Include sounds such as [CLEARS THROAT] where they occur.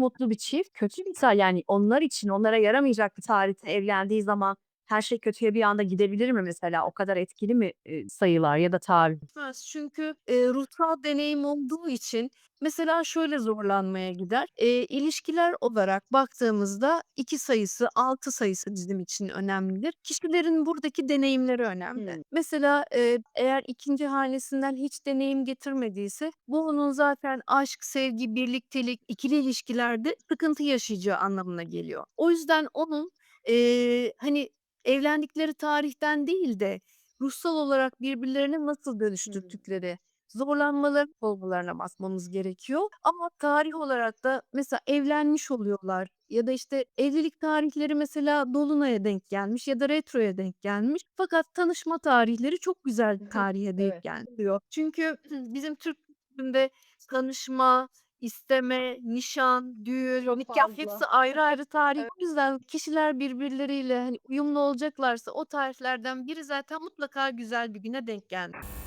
mutlu bir çift kötü bir ta yani onlar için onlara yaramayacak bir tarihte evlendiği zaman her şey kötüye bir anda gidebilir mi mesela? O kadar etkili mi, eee, sayılar ya da tarih? Gitmez çünkü, eee, ruhsal deneyim olduğu için mesela şöyle zorlanmaya gider. Eee, ilişkiler olarak baktığımızda 2 sayısı, 6 sayısı bizim için önemlidir. Kişilerin buradaki deneyimleri önemli. Hımm. Mesela, eee, eğer 2'nci hanesinden hiç deneyim getirmediyse bu onun zaten aşk, sevgi, birliktelik, ikili ilişkilerde sıkıntı yaşayacağı anlamına geliyor. O yüzden onun, eee, hani, evlendikleri tarihten değil de ruhsal olarak birbirlerine nasıl Hımm. dönüştürdükleri, zorlanmaları olgularına bakmamız gerekiyor. Ama tarih olarak da mesela evlenmiş oluyorlar ya da, işte, evlilik tarihleri mesela dolunaya denk gelmiş ya da retroya denk gelmiş. Fakat tanışma tarihleri çok güzel tarihe denk Evet. geliyor. Çünkü [CLEARS THROAT] bizim Türk kültüründe tanışma, isteme, nişan, düğün, Çok fazla. hepsi ayrı ayrı tarih. Evet. O yüzden kişiler birbirleriyle, hani, uyumlu olacaklarsa o tarihlerden biri zaten mutlaka güzel bir güne denk gelmeli.